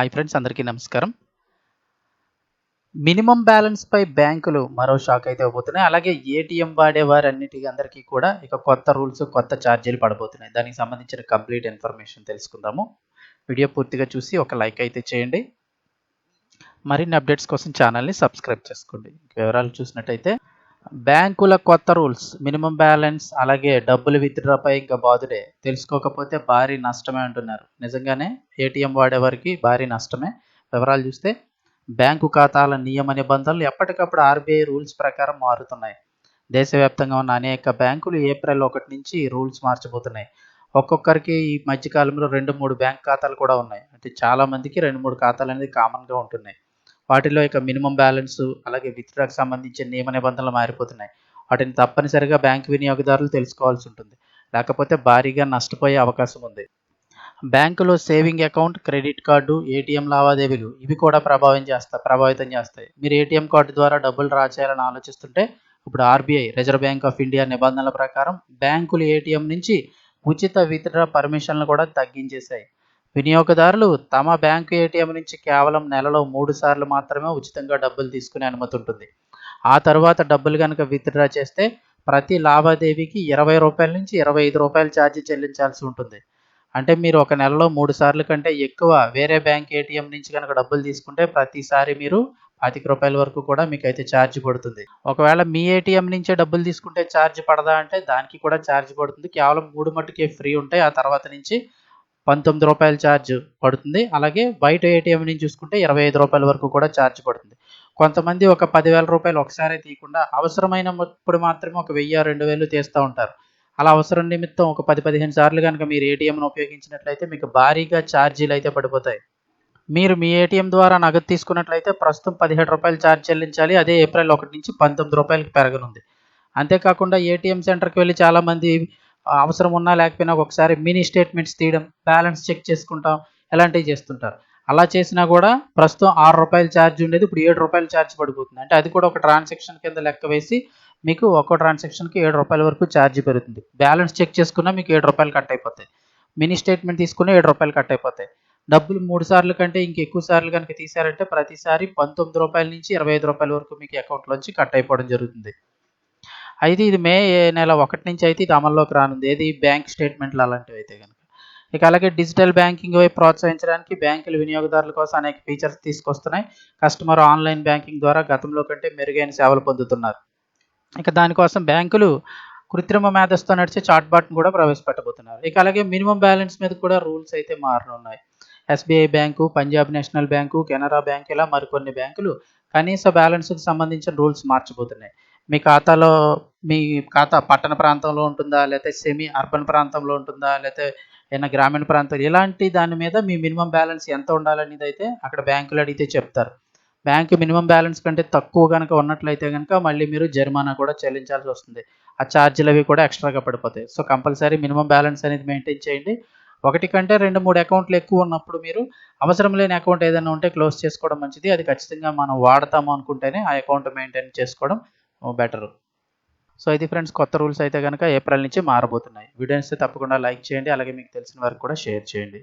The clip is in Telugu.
హాయ్ ఫ్రెండ్స్ అందరికీ నమస్కారం. మినిమం బ్యాలెన్స్పై బ్యాంకులు మరో షాక్ అయితే ఇవ్వబోతున్నాయి అలాగే ఏటీఎం వాడే వారన్నిటికీ అందరికీ కూడా ఇక కొత్త రూల్స్ కొత్త ఛార్జీలు పడబోతున్నాయి. దానికి సంబంధించిన కంప్లీట్ ఇన్ఫర్మేషన్ తెలుసుకుందాము. వీడియో పూర్తిగా చూసి ఒక లైక్ అయితే చేయండి. మరిన్ని అప్డేట్స్ కోసం ఛానల్ని సబ్స్క్రైబ్ చేసుకోండి. వివరాలు చూసినట్టయితే బ్యాంకుల కొత్త రూల్స్ మినిమం బ్యాలెన్స్ అలాగే డబ్బులు విత్డ్రాపై ఇంకా బాధుడే తెలుసుకోకపోతే భారీ నష్టమే అంటున్నారు. నిజంగానే ఏటీఎం వాడేవారికి భారీ నష్టమే. వివరాలు చూస్తే బ్యాంకు ఖాతాల నియమ నిబంధనలు ఎప్పటికప్పుడు ఆర్బీఐ రూల్స్ ప్రకారం మారుతున్నాయి. దేశవ్యాప్తంగా ఉన్న అనేక బ్యాంకులు ఏప్రిల్ ఒకటి నుంచి రూల్స్ మార్చబోతున్నాయి. ఒక్కొక్కరికి ఈ మధ్యకాలంలో రెండు మూడు బ్యాంక్ ఖాతాలు కూడా ఉన్నాయి. అంటే చాలా మందికి రెండు మూడు ఖాతాలు అనేది కామన్గా ఉంటున్నాయి. వాటిలో ఇక మినిమం బ్యాలెన్స్ అలాగే విత్డ్రాకి సంబంధించిన నియమ నిబంధనలు మారిపోతున్నాయి. వాటిని తప్పనిసరిగా బ్యాంక్ వినియోగదారులు తెలుసుకోవాల్సి ఉంటుంది. లేకపోతే భారీగా నష్టపోయే అవకాశం ఉంది. బ్యాంకులో saving account credit card ATM లావాదేవీలు ఇవి కూడా ప్రభావం చేస్తాయి ప్రభావితం చేస్తాయి. మీరు ఏటీఎం కార్డు ద్వారా డబ్బులు డ్రా చేయాలని ఆలోచిస్తుంటే ఇప్పుడు RBI reserve bank of India నిబంధనల ప్రకారం బ్యాంకులు ఏటీఎం నుంచి ఉచిత విత్డ్రా పర్మిషన్లు కూడా తగ్గించేశాయి. వినియోగదారులు తమ బ్యాంకు ఏటీఎం నుంచి కేవలం నెలలో మూడు సార్లు మాత్రమే ఉచితంగా డబ్బులు తీసుకునే అనుమతి ఉంటుంది. ఆ తర్వాత డబ్బులు కనుక విత్డ్రా చేస్తే ప్రతి లావాదేవీకి ఇరవై రూపాయల నుంచి ఇరవై ఐదు రూపాయలు ఛార్జీ చెల్లించాల్సి ఉంటుంది. అంటే మీరు ఒక నెలలో మూడు సార్లు కంటే ఎక్కువ వేరే బ్యాంక్ ఏటీఎం నుంచి కనుక డబ్బులు తీసుకుంటే ప్రతిసారి మీరు పాతిక రూపాయల వరకు కూడా మీకు అయితే ఛార్జ్ పడుతుంది. ఒకవేళ మీ ఏటీఎం నుంచే డబ్బులు తీసుకుంటే ఛార్జ్ పడదా అంటే దానికి కూడా ఛార్జ్ పడుతుంది. కేవలం మూడు మట్టుకే ఫ్రీ ఉంటాయి. ఆ తర్వాత నుంచి పంతొమ్మిది రూపాయల ఛార్జ్ పడుతుంది. అలాగే బయట ఏటీఎం నుంచి చూసుకుంటే ఇరవై ఐదు రూపాయల వరకు కూడా ఛార్జ్ పడుతుంది. కొంతమంది ఒక పదివేల రూపాయలు ఒకసారి తీయకుండా అవసరమైనప్పుడు మాత్రమే ఒక వెయ్యి రెండు వేలు తీస్తూ ఉంటారు. అలా అవసరం నిమిత్తం ఒక పది పదిహేను సార్లు కనుక మీరు ఏటీఎంను ఉపయోగించినట్లయితే మీకు భారీగా ఛార్జీలు అయితే పడిపోతాయి. మీరు మీ ఏటీఎం ద్వారా నగదు తీసుకున్నట్లయితే ప్రస్తుతం పదిహేడు రూపాయలు ఛార్జ్ చెల్లించాలి. అదే ఏప్రిల్ ఒకటి నుంచి పంతొమ్మిది రూపాయలకి పెరగనుంది. అంతేకాకుండా ఏటీఎం సెంటర్కి వెళ్ళి చాలామంది అవసరం ఉన్నా లేకపోయినా ఒకసారి మినీ స్టేట్మెంట్స్ తీయడం బ్యాలెన్స్ చెక్ చేసుకుంటాం ఇలాంటివి చేస్తుంటారు. అలా చేసినా కూడా ప్రస్తుతం ఆరు రూపాయల ఛార్జ్ ఉండేది ఇప్పుడు ఏడు రూపాయల ఛార్జ్ పడిపోతుంది. అంటే అది కూడా ఒక ట్రాన్సాక్షన్ కింద లెక్క వేసి మీకు ఒక్కో ట్రాన్సాక్షన్కి ఏడు రూపాయల వరకు ఛార్జ్ పెరుగుతుంది. బ్యాలెన్స్ చెక్ చేసుకున్నా మీకు ఏడు రూపాయలు కట్ అయిపోతాయి. మినీ స్టేట్మెంట్ తీసుకున్నా ఏడు రూపాయలు కట్ అయిపోతాయి. డబ్బులు మూడు సార్లు కంటే ఇంక ఎక్కువ సార్లు కనుక తీసారంటే ప్రతిసారి పంతొమ్మిది రూపాయల నుంచి ఇరవై ఐదు రూపాయల వరకు మీకు అకౌంట్లోంచి కట్ అయిపోవడం జరుగుతుంది. అయితే ఇది మే నెల ఒకటి నుంచి అయితే ఇది అమల్లోకి రానుంది. ఏది బ్యాంక్ స్టేట్మెంట్లు అలాంటివి అయితే కనుక. ఇక అలాగే డిజిటల్ బ్యాంకింగ్ వైపు ప్రోత్సహించడానికి బ్యాంకులు వినియోగదారుల కోసం అనేక ఫీచర్స్ తీసుకొస్తున్నాయి. కస్టమర్ ఆన్లైన్ బ్యాంకింగ్ ద్వారా గతంలో కంటే మెరుగైన సేవలు పొందుతున్నారు. ఇక దానికోసం బ్యాంకులు కృత్రిమ మేధస్తో నడిచే చాట్బాట్ను కూడా ప్రవేశపెట్టబోతున్నారు. ఇక అలాగే మినిమం బ్యాలెన్స్ మీద కూడా రూల్స్ అయితే మారనున్నాయి. SBI bank Punjab national bank Canara bank ఇలా మరికొన్ని బ్యాంకులు కనీస బ్యాలెన్స్కి సంబంధించిన రూల్స్ మార్చబోతున్నాయి. మీ ఖాతాలో మీ ఖాతా పట్టణ ప్రాంతంలో ఉంటుందా? లేకపోతే సెమీ అర్బన్ ప్రాంతంలో ఉంటుందా? లేకపోతే ఏదైనా గ్రామీణ ప్రాంతం ఇలాంటి దాని మీద మీ మినిమం బ్యాలెన్స్ ఎంత ఉండాలనేది అయితే అక్కడ బ్యాంకులు అడిగితే చెప్తారు. బ్యాంకు మినిమం బ్యాలెన్స్ కంటే తక్కువ కనుక ఉన్నట్లయితే కనుక మళ్ళీ మీరు జరిమానా కూడా చెల్లించాల్సి వస్తుంది. ఆ ఛార్జీలు అవి కూడా ఎక్స్ట్రాగా పడిపోతాయి. సో కంపల్సరీ మినిమం బ్యాలెన్స్ అనేది మెయింటైన్ చేయండి. ఒకటి కంటే రెండు మూడు అకౌంట్లు ఎక్కువ ఉన్నప్పుడు మీరు అవసరం లేని అకౌంట్ ఏదైనా ఉంటే క్లోజ్ చేసుకోవడం మంచిది. అది ఖచ్చితంగా మనం వాడతాము అనుకుంటేనే ఆ అకౌంట్ మెయింటైన్ చేసుకోవడం బెటర్. సో ఇది ఫ్రెండ్స్ కొత్త రూల్స్ అయితే కనుక ఏప్రిల్ నుంచి మారబోతున్నాయి. వీడియోస్ తప్పకుండా లైక్ చేయండి అలాగే మీకు తెలిసిన వారికి కూడా షేర్ చేయండి.